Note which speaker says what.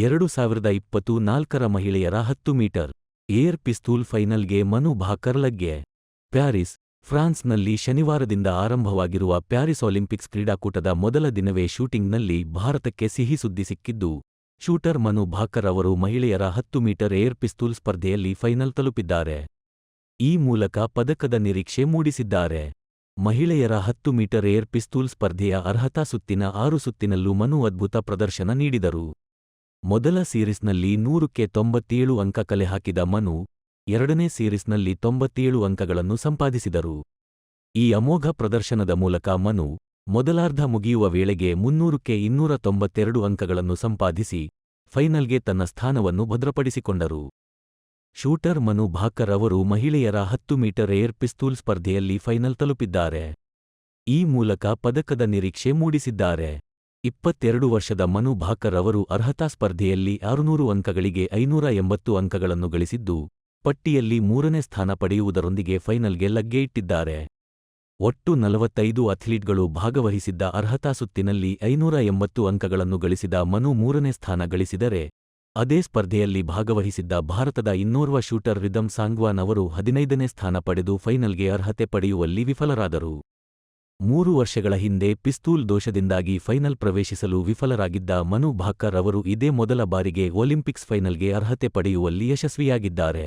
Speaker 1: ಎರಡು ಸಾವಿರದ ಇಪ್ಪತ್ತು ನಾಲ್ಕರ ಮಹಿಳೆಯರ ಹತ್ತು ಮೀಟರ್. ಏರ್ ಪಿಸ್ತೂಲ್ ಫೈನಲ್ಗೆ ಮನು ಭಾಕರ್ ಲಗ್ಗೆ. ಪ್ಯಾರಿಸ್, ಫ್ರಾನ್ಸ್ನಲ್ಲಿ ಶನಿವಾರದಿಂದ ಆರಂಭವಾಗಿರುವ ಪ್ಯಾರಿಸ್ ಒಲಿಂಪಿಕ್ಸ್ ಕ್ರೀಡಾಕೂಟದ ಮೊದಲ ದಿನವೇ ಶೂಟಿಂಗ್ನಲ್ಲಿ ಭಾರತಕ್ಕೆ ಸಿಹಿ ಸುದ್ದಿ ಸಿಕ್ಕಿದ್ದು, ಶೂಟರ್ ಮನು ಭಾಕರ್ ಅವರು ಮಹಿಳೆಯರ ಹತ್ತು ಮೀಟರ್ ಏರ್ ಪಿಸ್ತೂಲ್ ಸ್ಪರ್ಧೆಯಲ್ಲಿ ಫೈನಲ್ ತಲುಪಿದ್ದಾರೆ. ಈ ಮೂಲಕ ಪದಕದ ನಿರೀಕ್ಷೆ ಮೂಡಿಸಿದ್ದಾರೆ. ಮಹಿಳೆಯರ ಹತ್ತು ಮೀಟರ್ ಏರ್ ಪಿಸ್ತೂಲ್ ಸ್ಪರ್ಧೆಯ ಅರ್ಹತಾ ಸುತ್ತಿನ ಆರು ಸುತ್ತಿನಲ್ಲೂ ಮನು ಅದ್ಭುತ ಪ್ರದರ್ಶನ ನೀಡಿದರು. ಮೊದಲ ಸೀರೀಸ್ನಲ್ಲಿ ನೂರಕ್ಕೆ ತೊಂಬತ್ತೇಳು ಅಂಕ ಕಲೆ ಹಾಕಿದ ಮನು ಎರಡನೇ ಸೀರೀಸ್ನಲ್ಲಿ ತೊಂಬತ್ತೇಳು ಅಂಕಗಳನ್ನು ಸಂಪಾದಿಸಿದರು. ಈ ಅಮೋಘ ಪ್ರದರ್ಶನದ ಮೂಲಕ ಮನು ಮೊದಲಾರ್ಧ ಮುಗಿಯುವ ವೇಳೆಗೆ ಮುನ್ನೂರಕ್ಕೆ ಇನ್ನೂರ ತೊಂಬತ್ತೆರಡು ಅಂಕಗಳನ್ನು ಸಂಪಾದಿಸಿ ಫೈನಲ್ಗೆ ತನ್ನ ಸ್ಥಾನವನ್ನು ಭದ್ರಪಡಿಸಿಕೊಂಡರು. ಶೂಟರ್ ಮನು ಭಾಕರ್ ಅವರು ಮಹಿಳೆಯರ ಹತ್ತು ಮೀಟರ್ ಏರ್ ಪಿಸ್ತೂಲ್ ಸ್ಪರ್ಧೆಯಲ್ಲಿ ಫೈನಲ್ ತಲುಪಿದ್ದಾರೆ. ಈ ಮೂಲಕ ಪದಕದ ನಿರೀಕ್ಷೆ ಮೂಡಿಸಿದ್ದಾರೆ. ಇಪ್ಪತ್ತೆರಡು ವರ್ಷದ ಮನು ಭಾಕರ್ ಅವರು ಅರ್ಹತಾ ಸ್ಪರ್ಧೆಯಲ್ಲಿ ಆರುನೂರು ಅಂಕಗಳಿಗೆ ಐನೂರ ಎಂಬತ್ತು ಅಂಕಗಳನ್ನು ಗಳಿಸಿದ್ದು, ಪಟ್ಟಿಯಲ್ಲಿ ಮೂರನೇ ಸ್ಥಾನ ಪಡೆಯುವುದರೊಂದಿಗೆ ಫೈನಲ್ಗೆ ಲಗ್ಗೆ ಇಟ್ಟಿದ್ದಾರೆ. ಒಟ್ಟು ನಲವತ್ತೈದು ಅಥ್ಲೀಟ್ಗಳು ಭಾಗವಹಿಸಿದ್ದ ಅರ್ಹತಾ ಸುತ್ತಿನಲ್ಲಿ ಐನೂರ ಎಂಬತ್ತು ಅಂಕಗಳನ್ನು ಗಳಿಸಿದ ಮನು ಮೂರನೇ ಸ್ಥಾನ ಗಳಿಸಿದರೆ, ಅದೇ ಸ್ಪರ್ಧೆಯಲ್ಲಿ ಭಾಗವಹಿಸಿದ್ದ ಭಾರತದ ಇನ್ನೋರ್ವ ಶೂಟರ್ ರಿದಮ್ ಸಾಂಗ್ವಾನ್ ಅವರು ಹದಿನೈದನೇ ಸ್ಥಾನ ಪಡೆದು ಫೈನಲ್ಗೆ ಅರ್ಹತೆ ಪಡೆಯುವಲ್ಲಿ ವಿಫಲರಾದರು. ಮೂರು ವರ್ಷಗಳ ಹಿಂದೆ ಪಿಸ್ತೂಲ್ ದೋಷದಿಂದಾಗಿ ಫೈನಲ್ ಪ್ರವೇಶಿಸಲು ವಿಫಲರಾಗಿದ್ದ ಮನು ಭಾಕರ್ ಅವರು ಇದೇ ಮೊದಲ ಬಾರಿಗೆ ಒಲಿಂಪಿಕ್ಸ್ ಫೈನಲ್ಗೆ ಅರ್ಹತೆ ಪಡೆಯುವಲ್ಲಿ ಯಶಸ್ವಿಯಾಗಿದ್ದಾರೆ.